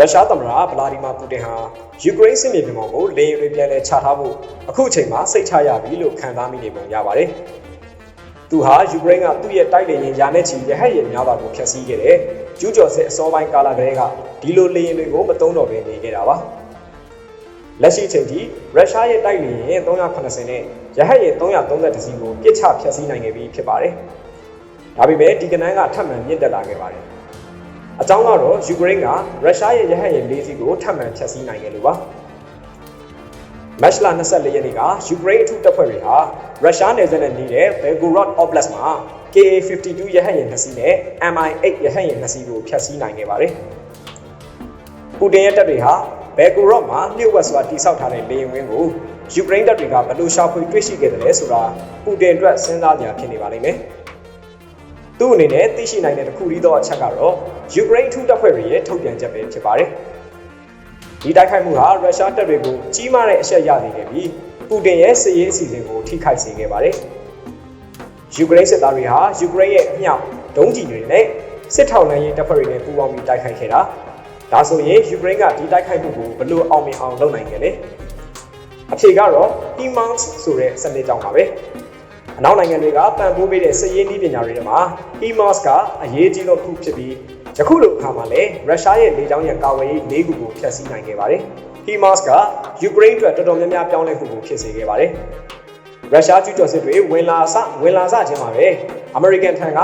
ရုရှားသမ္မတဗလာဒီမာပူတင်ဟာယူကရိန်းစစ်မြေပြင်ပေါ်ကိုလေယာဉ်တွေပြန်လည်ချထားဖို့အခုအချိန်မှာစိတ်ချရပြီလို့ခံစားမိနေပုံရပါတယ်။သူဟာယူကရိန်းကသူ့ရဲ့တိုက်လေယာဉ်ယာနဲ့ချီရဟတ်ယာဉ်များစွာကိုဖျက်ဆီးခဲ့တဲ့ကျူးကျော်စစ်အစောပိုင်းကာလကလေးကဒီလိုလေယာဉ်တွေကိုမတုံးတော့ဘဲနေခဲ့တာပါ။လက်ရှိအချိန်ထိရုရှားရဲ့တိုက်လေယာဉ်380နဲ့ရဟတ်ယာဉ်330စီးကိုပြစ်ချဖျက်ဆီးနိုင်ခဲ့ပြီဖြစ်ပါတယ်။ဒါပေမဲ့ဒီကနန်းကထပ်မံမြင့်တက်လာခဲ့ပါတယ်။ အကြောင်းကတော့ယူကရိန်းကရုရှားရဲ့ရဟတ်ယာဉ်၄စီးကိုထပ်မံဖျက်ဆီးနိုင်ခဲ့လို့ပါမတ်လ24ရက်နေ့ကယူကရိန်းအထူးတပ်ဖွဲ့တွေဟာရုရှားနယ်စပ်နဲ့နေတဲ့ Belgorod Oblast မှာ KA-52 ရဟတ်ယာဉ်2စီးနဲ့ Mi-8 ရဟတ်ယာဉ်2စီးကိုဖျက်ဆီးနိုင်ခဲ့ပါတယ်။ပူတင်ရဲ့တပ်တွေဟာ Belgorod မှာလျှို့ဝှက်စွာတိစောက်ထားတဲ့လေယာဉ်ဝင်းကိုယူကရိန်းတပ်တွေကဘယ်လိုရှာဖွေတွေ့ရှိခဲ့တယ်လဲဆိုတာပူတင်အတွက်စဉ်းစားကြရဖြစ်နေပါလိမ့်မယ်။ သူ့အနေနဲ့သိရှိနိုင်တဲ့တစ်ခုတည်းသောအချက်ကတော့ယူကရိန်းအထူးတပ်ဖွဲ့တွေရဲ့ထုတ်ပြန်ချက်ပဲဖြစ်ပါတယ်။ဒီတိုက်ခိုက်မှုဟာရုရှားတပ်တွေကိုကြီးမားတဲ့အရှက်ရစေခဲ့ပြီးပူတင်ရဲ့စစ်ရေးအစီအစဉ်ကိုထိခိုက်စေခဲ့ပါတယ်။ယူကရိန်းစစ်သားတွေဟာယူကရိန်းရဲ့အမြောက်ဒုံးကျည်တွေနဲ့စစ်ထောက်လှမ်းရေးတပ်ဖွဲ့တွေနဲ့ပူးပေါင်းပြီးတိုက်ခိုက်ခဲ့တာ။ဒါဆိုရင်ယူကရိန်းကဒီတိုက်ခိုက်မှုကိုဘယ်လိုအောင်မြင်အောင်လုပ်နိုင်ခဲ့လဲ။အဖြေကတော့ HIMARS ဆိုတဲ့စနစ်ကြောင့်ပါပဲ။ အနောက်နိုင်ငံတွေကပံ့ပိုးပေးတဲ့စစ်ရေးနည်းပညာတွေထဲမှာ HIMARS ကအရေးကြီးဆုံးတစ်ခုဖြစ်ပြီးယခုလိုအခါမှာလည်းရုရှားရဲ့လေကြောင်းရန်ကာဝေးရေး၄ခုကိုဖျက်ဆီးနိုင်ခဲ့ပါတယ်။ HIMARS ကယူကရိန်းအတွက်တော်တော်များများပြောင်းလဲမှုကိုဖြစ်စေခဲ့ပါတယ်။ရုရှားကျူးကျော်စစ်တွေဝင်လာစဝင်လာစခြင်းမှာပဲအမေရိကန်ထံက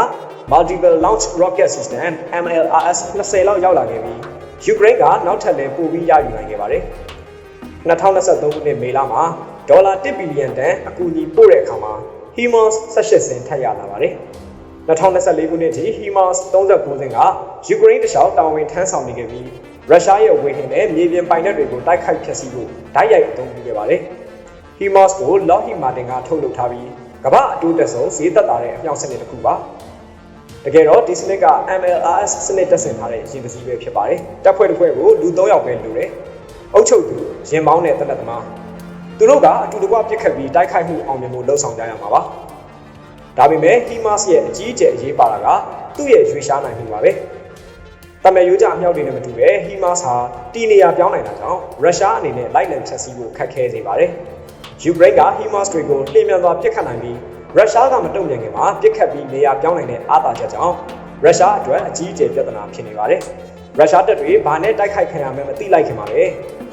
Multiple Launch Rocket System MLRS 20လောက်ရောက်လာခဲ့ပြီးယူကရိန်းကနောက်ထပ်လည်းပိုပြီးရယူနိုင်ခဲ့ပါတယ်။2023ခုနှစ်မေလမှာဒေါ်လာ1ဘီလီယံတန်အကူအညီပို့တဲ့အခါမှာ HIMARS 18စင်ထပ်ရလာပါတယ်။2024ခုနှစ်ထိ HIMARS 39စင်ကယူကရိန်းတခြားတာဝန်ထမ်းဆောင်နေခဲ့ပြီးရုရှားရဲ့ဝေဟင်နဲ့မြေပြင်ပိုင်နက်တွေကိုတိုက်ခိုက်ဖျက်ဆီးဖို့ဓာတ်ရိုက်အသုံးပြုခဲ့ပါတယ်။ HIMARS ကို Lockheed Martin ကထုတ်လုပ်ထားပြီးကမ္ဘာအတိုးတက်ဆုံးဈေးသက်သာတဲ့အမြောက်စနစ်တစ်ခုပါ။တကယ်တော့ဒီစနစ်က MLRS စနစ်တက်ဆင်ထားတဲ့ရင်ပစည်းပဲဖြစ်ပါတယ်။တပ်ဖွဲ့တစ်ဖွဲ့ကိုလူ3ယောက်ပဲလိုတယ်။အုပ်ချုပ်သူရင်မောင်းတဲ့တနက်သမား သူတို့ကအတူတကွပြစ်ခတ်ပြီးတိုက်ခိုက်မှုအောင်မြင်မှုလှုံ့ဆော်ကြရမှာပါဒါပေမဲ့ HIMARS ရဲ့အကြီးအကျယ်အရေးပါတာကသူ့ရဲ့ရွေရှားနိုင်မှုပါပဲတမန်ရိုးကြအမြောက်တွေနဲ့မတူပဲ HIMARS ဟာတီနေရာပြောင်းနိုင်တာကြောင့်ရုရှားအနေနဲ့လိုက်လံချက်စီးဖို့ခက်ခဲစေပါတယ်ယူကရိန်းက HIMARS တွေကိုလှည့်မြန်စွာပြစ်ခတ်နိုင်ပြီးရုရှားကမတုံ့ပြန်ခင်မှာပြစ်ခတ်ပြီးနေရာပြောင်းနိုင်တဲ့အားသာချက်ကြောင့်ရုရှားအတွက်အကြီးအကျယ်ပြဿနာဖြစ်နေပါတယ်ရုရှားတပ်တွေဘာနဲ့တိုက်ခိုက်ခံရမှန်းမသိလိုက်ခင်မှာပဲ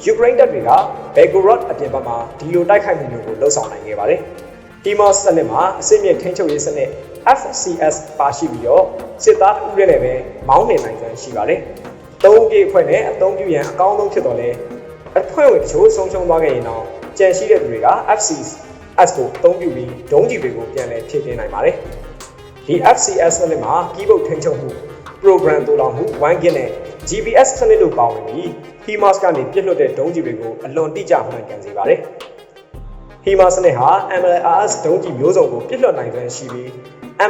ယူကရိန်းတပ်တွေကဘယ်ဂိုရော့အပြင်ဘက်မှာဒီလိုတိုက်ခိုက်မှုမျိုးကိုလှုံ့ဆော်နိုင်ခဲ့ပါတယ်။ TMOS စနစ်မှာအစစ်မြစ်ထိန်းချုပ်ရေးစနစ် FCS ပါရှိပြီးတော့စစ်သားတစ်ဦးနဲ့ပဲမောင်းနေနိုင်စွမ်းရှိပါတယ်။သုံးကေအဖွဲ့နဲ့အသုံးပြုရန်အကောင်းဆုံးဖြစ်တော်လဲအဖွဲ့ဝင်တချို့ဆုံးရှုံးသွားခဲ့ရင်တော့ကြံရှိတဲ့သူတွေက FCS ကိုအသုံးပြုပြီးဒုံးကျည်တွေကိုပြန်လည်ဖြည့်တင်းနိုင်ပါတယ်။ဒီ FCS စနစ်မှာ keyboard ထိန်းချုပ်မှု program တူလောင်မှု one gig နဲ့ GPS စနစ်တို့ပါဝင်ပြီး HIMARS ကနေပြစ်လွတ်တဲ့ဒုံးကျည်တွေကိုအလွန်တိကျမှန်ကန်စေပါတယ်။ HIMARS စနစ်ဟာ MLRS ဒုံးကျည်မျိုးစုံကိုပြစ်လွတ်နိုင်စွမ်းရှိပြီး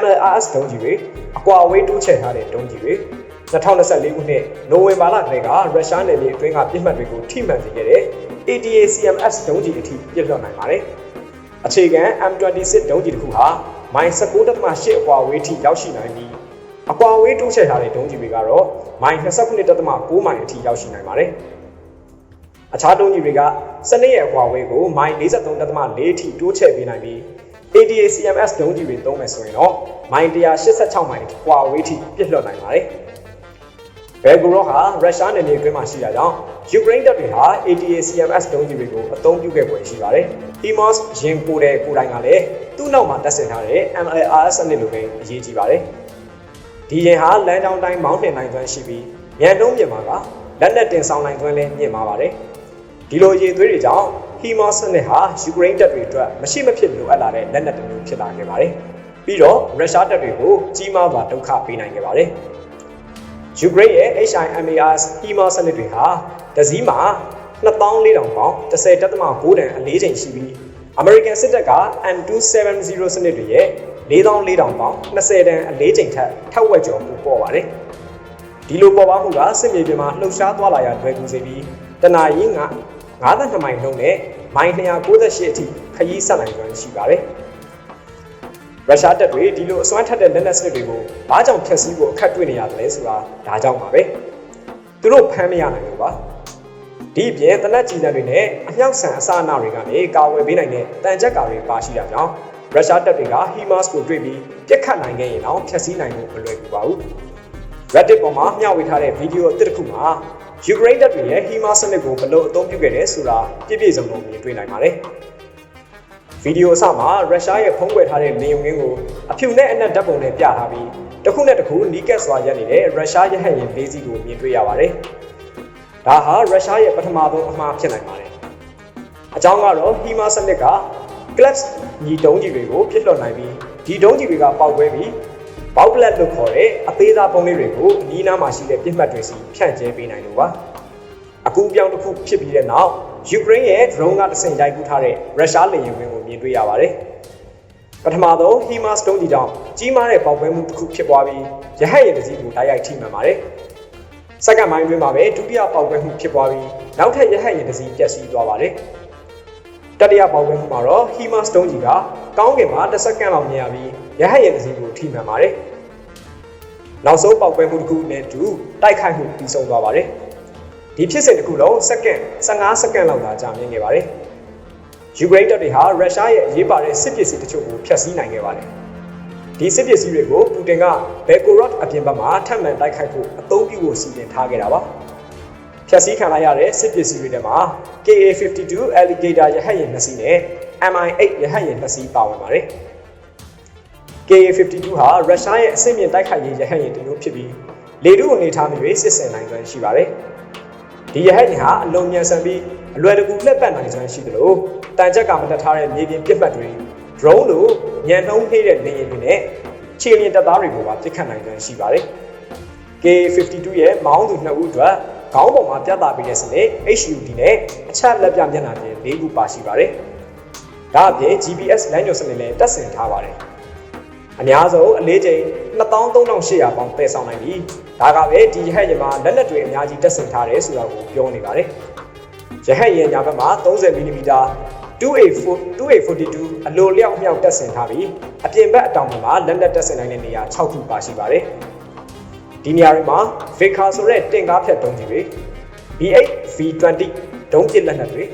MLRS ဒုံးကျည်တွေအကွာအဝေးတိုးချဲ့ထားတဲ့ဒုံးကျည်တွေ2024ခုနှစ်နိုဝင်ဘာလကတည်းကရုရှားနယ်မြေအတွင်းကပြစ်မှတ်တွေကိုထိမှန်စေခဲ့တဲ့ ATACMS ဒုံးကျည်အထိပြစ်လွတ်နိုင်ပါတယ်။အခြေခံ M26 ဒုံးကျည်တစ်ခုဟာမိုင်19.8အကွာအဝေးထိရောက်ရှိနိုင်ပြီး အကွာဝေးတိုးချဲ့ထားတဲ့ဒုံးကျည်တွေကတော့မိုင်29.6မိုင်အထိရောက်ရှိနိုင်ပါတယ်။အခြားဒုံးကျည်တွေကစနစ်ရဲ့အကွာဝေးကိုမိုင်53.4အထိတိုးချဲ့ပေးနိုင်ပြီး ADACMS ဒုံးကျည်တွေသုံးမယ်ဆိုရင်တော့မိုင်186မိုင်အကွာဝေးထိပြစ်လွှတ်နိုင်ပါတယ်။ဘယ်ဂိုရော့ဟာရုရှားနယ်မြေအတွင်းမှာရှိတာကြောင့်ယူကရိန်းတပ်တွေဟာ ATACMS ဒုံးကျည်တွေကိုအသုံးပြုခဲ့ပွင့်ရှိပါတယ်။ HIMARS ရင်ကိုယ်တဲ့ကိုယ်တိုင်ကလည်းသူ့နောက်မှာတပ်ဆင်ထားတဲ့ MLRS စနစ်လိုပဲအရေးကြီးပါတယ်။ ဒီရင်ဟာလမ်းကြောင်းတိုင်းမောင်းနှင်နိုင်စွမ်းရှိပြီးညံတုံးပြင်မှာကလက်နက်တင်ဆောင်နိုင်စွမ်းလည်းမြင့်မာပါတယ်ဒီလိုရည်သွေးတွေကြောင့်ဟီမောစနစ်ဟာယူကရိန်းတပ်တွေအတွက်မရှိမဖြစ်လိုအပ်လာတဲ့လက်နက်တစ်မျိုးဖြစ်လာခဲ့ပါတယ်ပြီးတော့ရုရှားတပ်တွေကိုကြီးမားစွာဒုက္ခပေးနိုင်ခဲ့ပါတယ်ယူကရိန်းရဲ့ HIMARS ဟီမောစနစ်တွေဟာတစည်းမှာ2400ပေါင်10.9တန်အလေးချိန်ရှိပြီး အမေရိကန်စစ်တပ်က M270 စနစ်တွေရဲ့4400ပေါင်20တန်အလေးချိန်ထက်ထက်ဝက်ကျော်ပိုပေါ်ပါတယ်ဒီလိုပေါ်ပါမှုကစစ်မြေပြင်မှာလှုပ်ရှားသွားလာရလွယ်ကူစေပြီးတနအီးက92မိုင်နှုန်းနဲ့မိုင်298အထိခရီးဆက်နိုင်စွမ်းရှိပါတယ်ရုရှားတပ်တွေဒီလိုအစွမ်းထက်တဲ့လက်နက်စစ်တွေကိုဘာကြောင့်ဖျက်ဆီးဖို့အခက်တွေ့နေရတယ်လဲဆိုတာဒါကြောင့်ပါပဲသူတို့ဖမ်းမရနိုင်ဘူးပါ ဒီအပြင်တနက်ကြီးတန်းတွေနဲ့အမြောက်ဆန်အစအနတွေကနေကာဝယ်ပေးနိုင်တဲ့တန်ချက်ကာတွေပါရှိတာကြောင့်ရုရှားတပ်တွေကဟီမတ်စ်ကိုတွေ့ပြီးပြစ်ခတ်နိုင်ခဲ့ရင်တော့ဖျက်ဆီးနိုင်မှုမလွယ်ကူပါဘူး Reddit ပေါ်မှာမျှဝေထားတဲ့ဗီဒီယိုအသစ်တစ်ခုမှာယူကရိန်းတပ်တွေရဲ့ဟီမာစနစ်ကိုဘယ်လိုအသုံးပြုခဲ့တယ်ဆိုတာပြည့်ပြည့်စုံစုံမြင်တွေ့နိုင်ပါတယ်။ဗီဒီယိုအစမှာရုရှားရဲ့ဖုံးကွယ်ထားတဲ့နေုံငင်းကိုအဖြူနဲ့အနက်ဓာတ်ပုံနဲ့ပြထားပြီးတစ်ခုနဲ့တစ်ခုနီးကပ်စွာရပ်နေတဲ့ရုရှားရဟတ်ယာဉ်လေးစီးကိုမြင်တွေ့ရပါတယ်။ ဒါဟာရုရှားရဲ့ပထမဆုံးအမှားဖြစ်နိုင်ပါတယ်။အကြောင်းကတော့ဟီမာစနစ်က clutch ညီတုံးကြီးတွေကိုပြစ်လွှတ်နိုင်ပြီးဒီတုံးကြီးတွေကပေါက်ကွဲပြီးဘောက်ပလက်လို့ခေါ်တဲ့အသေးစားပုံလေးတွေကိုအနီးနားမှာရှိတဲ့ပြစ်မှတ်တွေစီဖြန့်ကျဲပေးနိုင်လို့ပါအကူအပြောင်းတစ်ခုဖြစ်ပြီးတဲ့နောက်ယူကရိန်းရဲ့ drone ကတဆင့်ရိုက်ကူးထားတဲ့ရုရှားလေယာဉ်ဝင်ကိုမြင်တွေ့ရပါတယ်ပထမဆုံး HIMARS တုံးကြီးကြောင့်ကြီးမားတဲ့ပေါက်ကွဲမှုတစ်ခုဖြစ်ပွားပြီးရဟတ်ယာဉ်တစ်စီးကိုတိုက်ရိုက်ထိမှန်ပါတယ် စက္ကန့်ပိုင်းတွင်းမှာပဲဒုတိယပေါက်ကွဲမှုဖြစ်ပွားပြီးနောက်ထပ်ရဟတ်ယာဉ်တစ်စီးပျက်စီးသွားပါတယ်တတိယပေါက်ကွဲမှုမှာတော့ HIMARS တုံးကြီးကကောင်းကင်မှာတစ်စက္ကန့်လောက်မြင်ရပြီးရဟတ်ယာဉ်တစ်စီးကိုထိမှန်ပါတယ်။နောက်ဆုံးပောက်ကွဲမှုတစ်ခုနဲ့တူတိုက်ခိုက်မှုပြီးဆုံးသွားပါတယ်။ဒီဖြစ်စဉ်တစ်ခုလုံးစက္ကန့်15စက္ကန့်လောက်သာကြာမြင့်ခဲ့ပါတယ်။ယူကရိန်းတပ်တွေဟာရုရှားရဲ့အရေးပါတဲ့စစ်ပစ္စည်းတချို့ကိုဖျက်ဆီးနိုင်ခဲ့ပါတယ်။ ဒီစစ်ပစ္စည်းတွေကိုပူတင်ကဘယ်ကိုရော့အပြင်ဘက်မှာထပ်မံတိုက်ခိုက်ဖို့အသုံးပြုဖို့စီစဉ်ထားခဲ့တာပါ။ဖျက်ဆီးခံလိုက်ရတဲ့စစ်ပစ္စည်းတွေထဲမှာ KA52 Alligator ရဟတ်ယာဉ်2စီးနဲ့ MI8 ရဟတ်ယာဉ်2စီးပါဝင်ပါတယ်။ KA52 ဟာရုရှားရဲ့အဆင့်မြင့်တိုက်ခိုက်ရေးရဟတ်ယာဉ်တစ်မျိုးဖြစ်ပြီးလေထုအနေထားမျိုးစစ်ဆင်နိုင်စွမ်းရှိပါတယ်။ဒီရဟတ်ယာဉ်ဟာအလွန်မြန်ဆန်ပြီးအလွယ်တကူလက်ပတ်နိုင်စွမ်းရှိသလိုတန်ကြက်ကမတက်ထားတဲ့မြေပြင်ပစ်မှတ်တွေ drone လိုညံနှုံးဖေးတဲ့လေယာဉ်တွေနဲ့ခြေလျင်တပ်သားတွေကိုပါပစ်ခတ်နိုင်စွမ်းရှိပါတယ်။ KA52 ရဲ့မောင်းသူနှစ်ဦးအတွက်ခေါင်းပေါ်မှာပြသပေးတဲ့စနစ် HUD နဲ့အချက်လက်ပြမျက်နှာပြင်၄ခုပါရှိပါတယ်။ဒါအပြင် GPS လမ်းညွှန်စနစ်လည်းတပ်ဆင်ထားပါတယ်။အများဆုံးအလေးချိန်23,800ပေါင်ပယ်ဆောင်နိုင်ပြီဒါကပဲဒီရဟတ်ယာဉ်မှာလက်နက်တွေအများကြီးတက်ဆင်ထားတယ်ဆိုတာကိုပြောနေပါတယ်ရဟတ်ယာဉ်ညာဘက်မှာ 30 mm 2A4 2A42 အလိုလျောက်မြောက်တက်ဆင်ထားပြီးအပြင်ဘက်အတောင်မှာလက်နက်တက်ဆင်နိုင်တဲ့နေရာ6ခုပါရှိပါတယ်ဒီနေရာတွေမှာ Vicar ဆိုတဲ့တင်ကားဖြတ်တုံးကြီးတွေ B8 V20 ဒုံးပစ်လက်နက်တွေ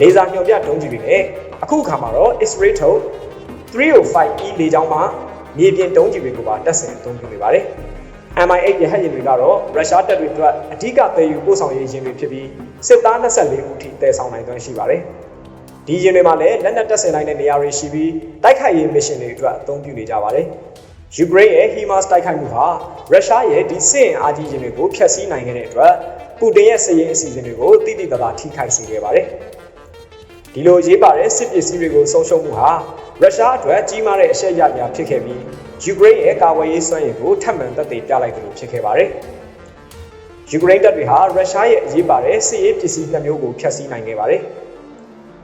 လေဆာညှော်ပြဒုံးကြီးတွေနဲ့အခုအခါမှာတော့ X-ray ထုတ် 305E လေကြောင်းမှာမြေပြင်တုံးကြီးတွေကိုပါတက်ဆင်အသုံးပြုနေပါတယ်။ MI8 ရဟတ်ယာဉ်တွေကတော့ရုရှားတပ်တွေအတွက်အဓိကသယ်ယူပို့ဆောင်ရေးယာဉ်တွေဖြစ်ပြီးစစ်သား24ဦးထိတည်ဆောင်နိုင်သွင်းရှိပါတယ်။ ဒီယာဉ်တွေမှာလည်းလက်နက်တပ်ဆင်နိုင်တဲ့နေရာတွေရှိပြီးတိုက်ခိုက်ရေးမစ်ရှင်တွေအတွက်အသုံးပြုနေကြပါတယ်။ယူကရိန်းရဲ့ HIMARS တိုက်ခိုက်မှုဟာရုရှားရဲ့ဒီစစ်ရင်အားကြီးယာဉ်တွေကိုဖျက်ဆီးနိုင်ခဲ့တဲ့အတွက်ပူတင်ရဲ့စစ်ရေးအစီအစဉ်တွေကိုတိတိကျကျထိခိုက်စေခဲ့ပါတယ်။ဒီလိုရေးပါတဲ့စစ်ပစ္စည်းတွေကိုဆုံးရှုံးမှုဟာရုရှားအတွက်ကြီးမားတဲ့အရှက်ရများဖြစ်ခဲ့ပြီးယူကရိန်းရဲ့ကာဝေးရေးစွမ်းရည်ကိုထပ်မံသက်သေပြလိုက်သလိုဖြစ်ခဲ့ပါတယ်။ယူကရိန်းတပ်တွေဟာရုရှားရဲ့အရေးပါတဲ့စစ်ရေးပစ္စည်းနှစ်မျိုးကိုဖျက်ဆီးနိုင်ခဲ့ပါတယ်။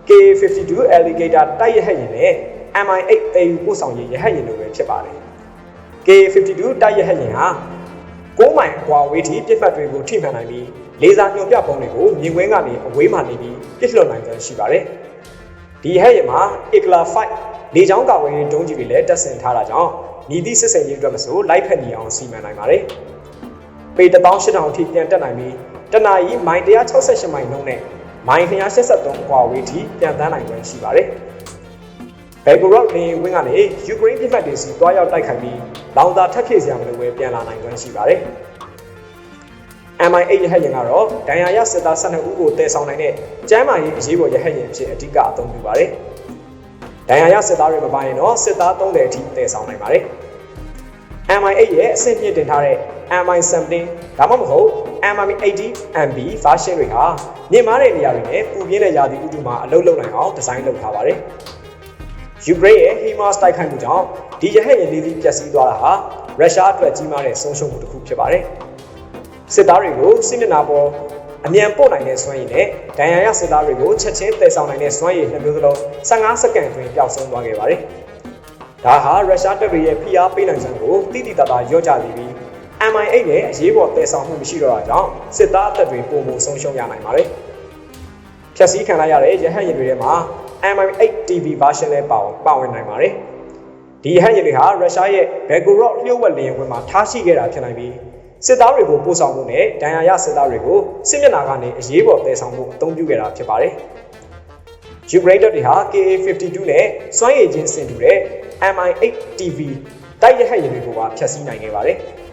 K52 Alligator တိုက်ရဟတ်ယာဉ်နဲ့ MI8 တေယူပို့ဆောင်ရေးရဟတ်ယာဉ်တို့ပဲဖြစ်ပါတယ်။ K52 တိုက်ရဟတ်ယာဉ်ဟာ6မိုင်အကွာဝေးထိပြစ်မှတ်တွေကိုထိမှန်နိုင်ပြီးလေဆာညွှန်ပြပုံတွေကိုမြင်ကွင်းကနေအဝေးမှနေပြီးပြစ်လွှတ်နိုင်စွမ်းရှိပါတယ်။ဒီဟဲ့ရမှာ Igla 5လေကြောင်းကာဝယ်ရေးဒုံးကြီးတွေလည်းတပ်ဆင်ထားတာကြောင့်မြည်သည့်စစ်စင်ရေးအတွက်မဆိုလိုက်ဖက်နေအောင်စီမံနိုင်ပါတယ်။ပေ18000အထိပြန်တက်နိုင်ပြီးတနအီမိုင်168မိုင်နှုန်းနဲ့ မိုင်283ကွာဝေးထိပြန်တန်းနိုင်ခွင့်ရှိပါတယ်။ဘယ်ဂရို့နေဝင်းကနေယူကရိန်းပြည်မှတ်တွေစီတွားရောက်တိုက်ခိုက်ပြီးလောင်စာထပ်ဖြည့်စရာမလိုပဲပြန်လာနိုင်ခွင့်ရှိပါတယ်။ MI8 ရဟတ်ယာဉ်ကတော့ဒဏ်ရာရစစ်သား12ဦးကိုတည်ဆောင်နိုင်တဲ့ကျမ်းမာရေးအရေးပေါ်ရဟတ်ယာဉ်ဖြစ်အဓိကအသုံးပြုပါတယ်။ဒဏ်ရာရစစ်သားတွေမပါရင်တော့စစ်သား30အထိတည်ဆောင်နိုင်ပါတယ်။ MI8 ရဲ့အဆင့်မြင့်တင်ထားတဲ့ MI17 ဒါမှမဟုတ် MI80 MB version တွေဟာမြင့်မားတဲ့နေရာတွေနဲ့ပူပြင်းတဲ့ရာသီဥတုမှာအလုပ်လုပ်နိုင်အောင်ဒီဇိုင်းလုပ်ထားပါတယ်။ယူကရိန်းရဲ့ HIMARS တိုက်ခိုက်မှုကြောင့်ဒီရဟတ်ယာဉ်လေးလေးပျက်စီးသွားတာဟာရုရှားအတွက်ကြီးမားတဲ့ဆုံးရှုံးမှုတစ်ခုဖြစ်ပါတယ်။စစ်သားတွေကိုစစ်မျက်နှာပေါ်အမြန်ပို့နိုင်တဲ့စွမ်းရည်နဲ့ဒဏ်ရာရစစ်သားတွေကိုချက်ချင်းတည်ဆောင်နိုင်တဲ့စွမ်းရည်နှစ်မျိုးစလုံး15စက္ကန့်အတွင်းပျောက်ဆုံးသွားခဲ့ပါတယ်။ဒါဟာရုရှားတပ်တွေရဲ့ဖိအားပေးနိုင်စွမ်းကိုတိတိတသားလျော့ကျစေပြီး MI8 ရဲ့အရေးပေါ်တည်ဆောင်မှုမရှိတော့တာကြောင့်စစ်သားအသက်တွေပုံမှုဆုံးရှုံးရနိုင်ပါတယ်။ဖြတ်စည်းခံလိုက်ရတဲ့ရဟတ်ယာဉ်တွေထဲမှာ MI8 TV version လည်းပါပါဝင်နိုင်ပါတယ်။ဒီဟန်ယာဉ်တွေဟာရုရှားရဲ့ဘယ်ဂိုရော့လျှို့ဝှက်လေယာဉ်ခွင်မှာထားရှိခဲ့တာဖြစ်နိုင်ပြီးစစ်သားတွေကိုပို့ဆောင်ဖို့နဲ့ဒဏ်ရာရစစ်သားတွေကိုစစ်မျက်နှာကနေအရေးပေါ်တည်ဆောင်ဖို့အသုံးပြုခဲ့တာဖြစ်ပါတယ်။ယူကရိန်းတပ်တွေဟာ KA-52 နဲ့စွမ်းရည်ချင်းဆင်တူတဲ့ MI-8 TV တိုက်ရဟတ်ယာဉ်တွေကိုပါဖျက်ဆီးနိုင်ခဲ့ပါတယ်။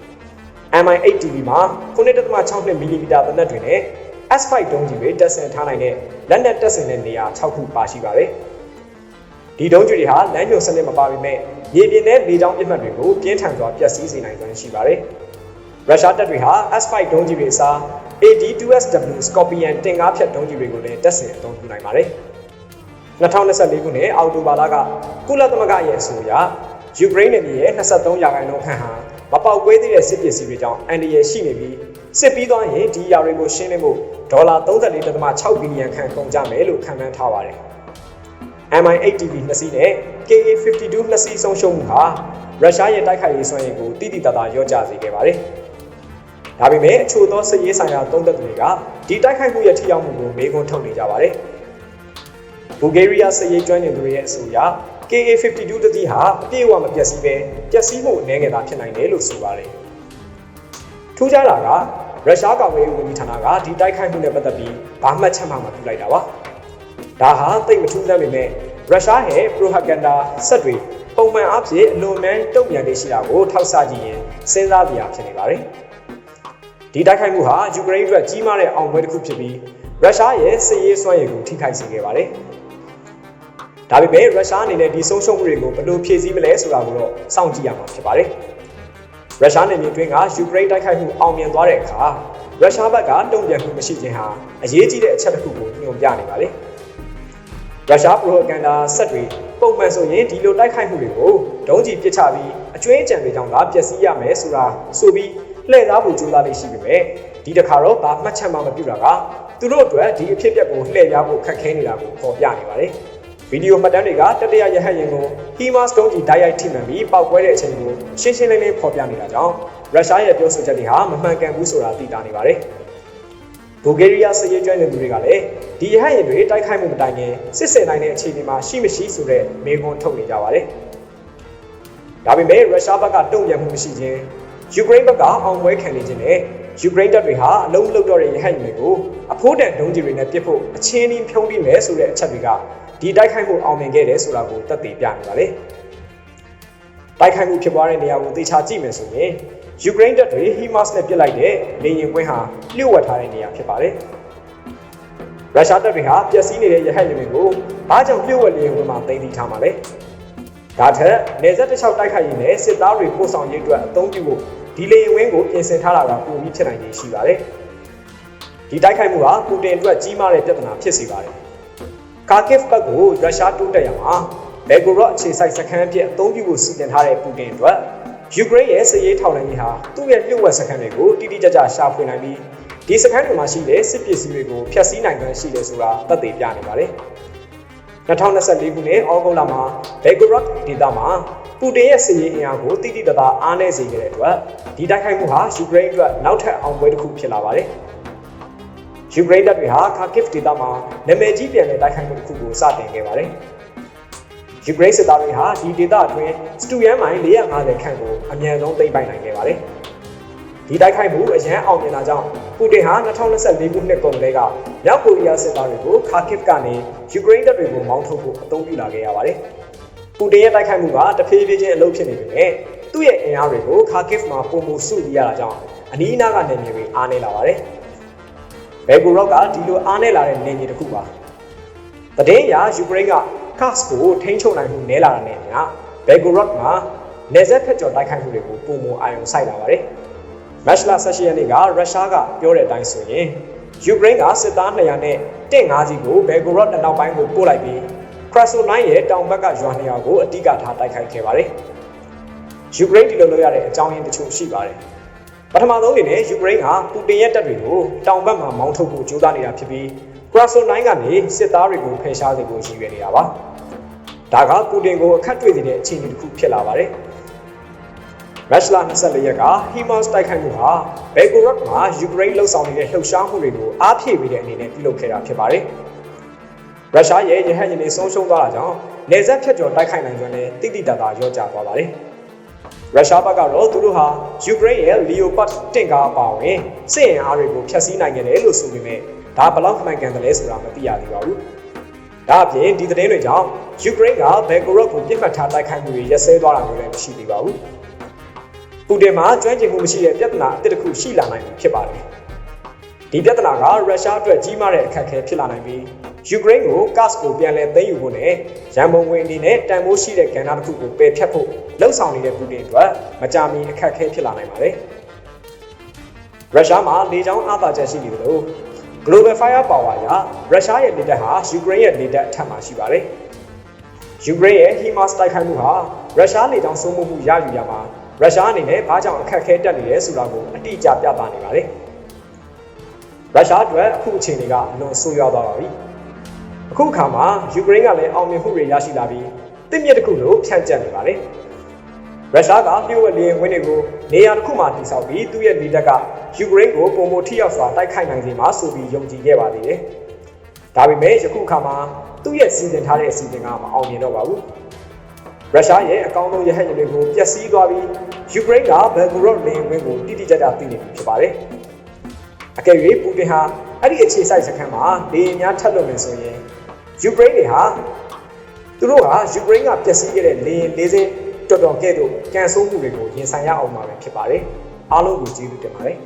MI-8 TV မှာ9.62 mm သေနတ်တွေနဲ့ S5 ဒုံးကြီးတွေတပ်ဆင်ထားနိုင်တဲ့လက်နက်တပ်ဆင်တဲ့နေရာ6ခုပါရှိပါတယ်။ဒီဒုံးကြီးတွေဟာလမ်းညွှန်စနစ်မပါပေမဲ့မြေပြင်နဲ့လေကြောင်းပစ်မှတ်တွေကိုပြင်းထန်စွာပျက်စီးစေနိုင်စွမ်းရှိပါတယ်။ရုရှားတပ်တွေဟာ S5 ဒုံးကြီးတွေအစား AD2SW Scorpion တင်ကားဖြတ်ဒုံးကြီးတွေကိုလည်းတပ်ဆင်အသုံးပြုနိုင်ပါတယ်။2024ခုနှစ်အောက်တိုဘာလကကုလသမဂ္ဂရဲ့အဆိုအရယူကရိန်းနယ်မြေရဲ့23ရာခိုင်နှုန်းခန့်ဟာ မပေါက်ကွဲသေးတဲ့စစ်ပစ္စည်းတွေကြောင့်အန်ဒီရယ်ရှိနေပြီးစစ်ပြီးသွားရင်ဒီယာတွေကိုရှင်းလင်းဖို့ဒေါ်လာ34.6ဘီလီယံခန့်ကုန်ကြမယ်လို့ခန့်မှန်းထားပါတယ်။ MI-8 TV နှစ်စီးနဲ့ KA-52 နှစ်စီးဆုံးရှုံးမှုဟာရုရှားရဲ့တိုက်ခိုက်ရေးစွမ်းရည်ကိုတိတိတတ်တာရော့ကျစေခဲ့ပါတယ်။ဒါပေမဲ့အချို့သောစစ်ရေးဆိုင်ရာသုံးသပ်သူတွေကဒီတိုက်ခိုက်မှုရဲ့ထိရောက်မှုကိုမေးခွန်းထုတ်နေကြပါတယ်။ဘူဂေးရီးယားစစ်ရေးကျွမ်းကျင်သူတွေရဲ့အဆိုအရ KA-52 တတိဟာအပြည့်အဝမပျက်စီးပဲပျက်စီးမှုအနည်းငယ်သာဖြစ်နိုင်တယ်လို့ဆိုပါတယ်။ထူးခြားတာကရုရှားကောင်ဝေးဝန်ကြီးဌာနကဒီတိုက်ခိုက်မှုနဲ့ပတ်သက်ပြီးဘာမှချက်မှမပြုလိုက်တာပါ။ဒါဟာသိပ်မထူးဆန်းပေမဲ့ရုရှားရဲ့ propaganda ဆက်တွေပုံမှန်အားဖြင့်အလွန်မှန်တုံ့ပြန်နေရှိတာကိုထောက်ဆကြည့်ရင်စဉ်းစားစရာဖြစ်နေပါတယ်။ဒီတိုက်ခိုက်မှုဟာယူကရိန်းအတွက်ကြီးမားတဲ့အောင်ပွဲတစ်ခုဖြစ်ပြီးရုရှားရဲ့စစ်ရေးစွမ်းရည်ကိုထိခိုက်စေခဲ့ပါတယ်။ ဒါပေမဲ့ရုရှားအနေနဲ့ဒီဆုံးရှုံးမှုတွေကိုဘယ်လိုဖြည့်ဆည်းမလဲဆိုတာကိုတော့စောင့်ကြည့်ရမှာဖြစ်ပါတယ်။ရုရှားနယ်မြေတွင်းကယူကရိန်းတိုက်ခိုက်မှုအောင်မြင်သွားတဲ့အခါရုရှားဘက်ကတုံ့ပြန်မှုမရှိခြင်းဟာအရေးကြီးတဲ့အချက်တစ်ခုကိုညွှန်ပြနေပါလေ။ရုရှားပရိုဂန်ဒါဆက်တွေပုံမှန်ဆိုရင်ဒီလိုတိုက်ခိုက်မှုတွေကိုဒုံးကျည်ပစ်ချပြီးအကျွင်းအကြံတွေကြောင့်သာပျက်စီးရမယ်ဆိုတာဆိုပြီးလှည့်သားဖို့ကြိုးစားလေးရှိပေမဲ့ဒီတစ်ခါတော့ဘာမှတ်ချက်မှမပြုတာကသူတို့အတွက်ဒီအဖြစ်အပျက်ကိုလှည့်ပြဖို့ခက်ခဲနေတာကိုပေါ်ပြနေပါတယ် ဗီဒီယိုမှတ်တမ်းတွေကတတရရဟတ်ရင်ကို HIMARS တုံးကြီးဓာတ်ရိုက်ထိမှန်ပြီးပောက်ကွဲတဲ့အချိန်ကိုရှင်းရှင်းလင်းလင်းဖော်ပြနေတာကြောင့်ရုရှားရဲ့ပြောဆိုချက်တွေဟာမမှန်ကန်ဘူးဆိုတာသိတာနေပါတယ်ဘူဂေးရီးယားစစ်ရေးကျွမ်းကျင်သူတွေကလည်းဒီရဟတ်ယာဉ်တွေတိုက်ခိုက်မှုမတိုင်ခင်စစ်စင်နိုင်တဲ့အခြေအနေမှာရှိမရှိဆိုတဲ့မေးခွန်းထုတ်နေကြပါတယ်။ဒါပေမဲ့ရုရှားဘက်ကတုံ့ပြန်မှုမရှိခြင်းယူကရိန်းဘက်ကအောင်ပွဲခံနေခြင်းနဲ့ယူကရိန်းတပ်တွေဟာအလုံးမလုံးတော့တဲ့ရဟတ်ယာဉ်တွေကိုအဖိုးတန်ဒုံးကြီးတွေနဲ့ပစ်ဖို့အချင်းချင်းဖြုံးပြီးမယ်ဆိုတဲ့အချက်တွေက ဒီတိုက်ခိုက်မှုအောင်မြင်ခဲ့တယ်ဆိုတာကိုသက်သေပြနေပါလေ။တိုက်ခိုက်မှုဖြစ်ပွားတဲ့နေရာကိုသေချာကြည့်မယ်ဆိုရင်ယူကရိန်းတပ်တွေဟီမတ်စ်နဲ့ပစ်လိုက်တဲ့လေယာဉ်ကွင်းဟာလျှို့ဝှက်ထားတဲ့နေရာဖြစ်ပါတယ်။ရုရှားတပ်တွေဟာပျက်စီးနေတဲ့ရဟတ်ယာဉ်တွေကိုဘာကြောင့်လျှို့ဝှက်လေယာဉ်ကွင်းမှာတင်သိထားမှာလဲ။ဒါထက်နေဆက်တစ်လျှောက်တိုက်ခိုက်ရင်းနဲ့စစ်သားတွေပို့ဆောင်ရေးအတွက်အသုံးပြုဖို့ဒီလေယာဉ်ကွင်းကိုပြင်ဆင်ထားတာကပုံပြီးဖြစ်နိုင်ခြေရှိပါတယ်။ဒီတိုက်ခိုက်မှုဟာပူတင်အတွက်ကြီးမားတဲ့ပြဿနာဖြစ်စေပါတယ်။ ကာကစ်ဘက်ကိုရုရှားတိုးတက်ရမှာဘယ်ဂိုရော့အခြေစိုက်စခန်းအဖြစ်အသုံးပြုဖို့စီစဉ်ထားတဲ့ပူတင်အတွက်ယူကရိန်းရဲ့စစ်ရေးထောက်လှမ်းရေးဟာသူ့ရဲ့လျှို့ဝှက်စခန်းတွေကိုတိတိကျကျရှာဖွေနိုင်ပြီးဒီစခန်းတွေမှာရှိတဲ့စစ်ပစ္စည်းတွေကိုဖျက်ဆီးနိုင်ခွင့်ရှိတယ်ဆိုတာသက်သေပြနေပါတယ်။2024ခုနှစ်ဩဂုတ်လမှာဘယ်ဂိုရော့ဒေသမှာပူတင်ရဲ့စစ်ရေးအင်အားကိုတိတိတသားအားနည်းစေခဲ့တဲ့အတွက်ဒီတိုက်ခိုက်မှုဟာယူကရိန်းအတွက်နောက်ထပ်အောင်ပွဲတစ်ခုဖြစ်လာပါတယ်။ ယူကရိန်းတပ်တွေဟာခါကစ်ဒေသမှာနာမည်ကြီးပြန်တဲ့တိုက်ခိုက်မှုတစ်ခုကိုစတင်ခဲ့ပါတယ်။ယူကရိန်းစစ်သားတွေဟာဒီဒေသအတွင်းစတူယန်မိုင်450ခန့်ကိုအမြန်ဆုံးသိမ်းပိုက်နိုင်ခဲ့ပါတယ်။ဒီတိုက်ခိုက်မှုအရန်အောင်မြင်တာကြောင့်ပူတင်ဟာ2024ခုနှစ်ကုန်ကလေးကမြောက်ကိုရီးယားစစ်သားတွေကိုခါကစ်ကနေယူကရိန်းတပ်တွေကိုမောင်းထုတ်ဖို့အသုံးပြုလာခဲ့ရပါတယ်။ပူတင်ရဲ့တိုက်ခိုက်မှုကတဖြည်းဖြည်းချင်းအလုပ်ဖြစ်နေပေမဲ့သူ့ရဲ့အင်အားတွေကိုခါကစ်မှာပုံမှုစုပြီးရတာကြောင့်အနီးအနားကနေမြေတွေအားနေလာပါတယ်။ ဘယ်ဂိုရော့ကဒီလိုအားနေလာတဲ့နေမြေတစ်ခုပါ။တည်င်းရယူကရိန်းက CAS ကိုထိန်းချုပ်နိုင်မှုနည်းလာတာနဲ့အမျှ Belgorod မှာနေဆက်ဖက်ကျော်တိုက်ခိုက်မှုတွေကိုပုံမအာရုံစိုက်လာပါတယ်။မက်ရှလာ16ရက်နေ့ကရုရှားကပြောတဲ့အတိုင်းဆိုရင်ယူကရိန်းကစစ်သား200နဲ့တင့်5စီးကို Belgorod အနောက်ပိုင်းကိုပို့လိုက်ပြီး Krasnodar ရဲ့တောင်ဘက်ကရွာ200ကိုအတိကထားတိုက်ခိုက်ခဲ့ပါတယ်။ယူကရိန်းဒီလိုလုပ်ရတဲ့အကြောင်းရင်းတချို့ရှိပါတယ်။ ပထမဆုံးအနေနဲ့ယူကရိန်းကပူတင်ရဲ့တပ်တွေကိုတောင်ဘက်မှာမောင်းထုတ်ဖို့ကြိုးစားနေတာဖြစ်ပြီးကရာဆိုနိုင်းကနေစစ်သားတွေကိုဖယ်ရှားစေဖို့ရည်ရွယ်နေတာပါ။ဒါကပူတင်ကိုအခက်တွေ့စေတဲ့အခြေအနေတစ်ခုဖြစ်လာပါတယ်။မက်လာ24ရက်ကဟီမတ်စ်တိုက်ခိုက်မှုဟာဘယ်ဂိုရက်မှာယူကရိန်းလှုပ်ဆောင်နေတဲ့လှုပ်ရှားမှုတွေကိုအားဖြည့်ပေးတဲ့အနေနဲ့ပြုလုပ်ခဲ့တာဖြစ်ပါတယ်။ရုရှားရဲ့ရဟတ်ယာဉ်တွေဆုံးရှုံးသွားတာကြောင့်နေဆက်ဖြတ်ကျော်တိုက်ခိုက်နိုင်စွမ်းနဲ့တိတိတတ်တာရော့ကျသွားပါတယ်။ ရုရှားဘက်ကတော့သူတို့ဟာယူကရိန်းရဲ့ Leopard တင့်ကားအပါအဝင်စစ်ရင်အားတွေကိုဖျက်ဆီးနိုင်ခဲ့တယ်လို့ဆိုပေမဲ့ဒါဘယ်လောက်မှန်ကန်တယ်လဲဆိုတာမသိရသေးပါဘူး။ဒါအပြင်ဒီသတင်းတွေကြောင့်ယူကရိန်းကဘယ်ကိုရော့ကိုပြစ်မှတ်ထားတိုက်ခိုက်မှုတွေရပ်စဲသွားတာမျိုးလည်းမရှိသေးပါဘူး။ပူတင်မှာကျွမ်းကျင်မှုမရှိတဲ့ပြဿနာအသစ်တစ်ခုရှိလာနိုင်ပြီဖြစ်ပါတယ်။ဒီပြဿနာကရုရှားအတွက်ကြီးမားတဲ့အခက်အခဲဖြစ်လာနိုင်ပြီး ယူကရိန်းကိုကတ်စ်ကိုပြန်လည်သိမ်းယူဖို့နဲ့ရန်ပုံငွေအနေနဲ့တန်ဖိုးရှိတဲ့ကဏ္ဍတစ်ခုကိုပယ်ဖျက်ဖို့လှုံ့ဆော်နေတဲ့ပူတင်အတွက်မကြာမီအခက်အခဲဖြစ်လာနိုင်ပါတယ်။ရုရှားမှာလေကြောင်းအားသာချက်ရှိနေတယ်လို့ Global Fire Power အရရုရှားရဲ့လေတပ်ဟာယူကရိန်းရဲ့လေတပ်အထက်မှာရှိပါတယ်။ယူကရိန်းရဲ့ HIMARS တိုက်ခိုက်မှုဟာရုရှားလေကြောင်းစိုးမိုးမှုရယူရမှာရုရှားအနေနဲ့ဘာကြောင့်အခက်အခဲတက်နေလဲဆိုတာကိုအတိအကျပြသနေပါတယ်။ရုရှားအတွက်အခုအချိန်တွေကအလွန်ဆိုးရွားသွားပါပြီ။ အခုအခါမှာယူကရိန်းကလည်းအောင်မြင်မှုတွေရရှိလာပြီးတစ်မြစ်တစ်ခုလိုဖြန့်ကျက်နေပါတယ်။ရုရှားကပြည့်ဝလေရင်ဝင်းတွေကိုနေရာတစ်ခုမှာတည်ဆောက်ပြီးသူ့ရဲ့လေတပ်ကယူကရိန်းကိုပုံမထိရောက်စွာတိုက်ခိုက်နိုင်စေမှာဆိုပြီးယုံကြည်ခဲ့ပါသေးတယ်။ဒါပေမဲ့ယခုအခါမှာသူ့ရဲ့စီစဉ်ထားတဲ့အစီအစဉ်ကမအောင်မြင်တော့ပါဘူး။ရုရှားရဲ့အကောင်းဆုံးရဟတ်ယာဉ်တွေကိုပျက်စီးသွားပြီးယူကရိန်းကဘယ်ဂရို့လေရင်ဝင်းကိုတိတိကျကျသိနေပြီဖြစ်ပါတယ်။အကယ်၍ပူတင်ဟာအဲ့ဒီအခြေစိုက်စခန်းမှာလေယာဉ်များထပ်လွှတ်မယ်ဆိုရင် ယူကရိန်းတွေဟာသူတို့ဟာယူကရိန်းကပျက်စီးခဲ့တဲ့လေယာဉ်လေးစင်းတော်တော်ကဲ့သို့ကန်ဆိုးမှုတွေကိုရင်ဆိုင်ရအောင်မှာပဲဖြစ်ပါတယ်အားလုံးကိုကျေးဇူးတင်ပါတယ်